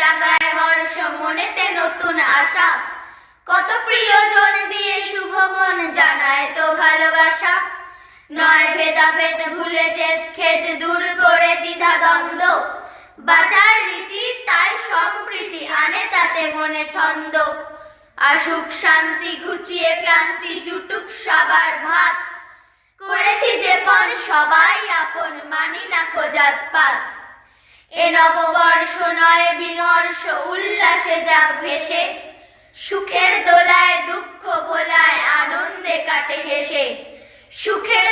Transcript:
জাগায় হর্ষ মনেতে নতুন আশা। কত প্রিয়জন দিয়ে শুভ মন জানায় তো ভালোবাসা। নয় ভেদাভেদ ভুলে জেদ খেদ দূর করে দ্বিধা দ্বন্দ্ব। বাজার রীতি তাই সম্প্রীতি আনে তাতে মনে ছন্দ। আসুক শান্তি ঘুচিয়ে ক্লান্তি জুটুক সবার ভাত। করেছি যে পণ সবাই আপন মানি না কোজাত পাত। এ নববর্ষ নয় উল্লাসে যাক ভেসে সুখের দোলায় দুঃখ ভোলায় আনন্দে কাটে হেসে। সুখের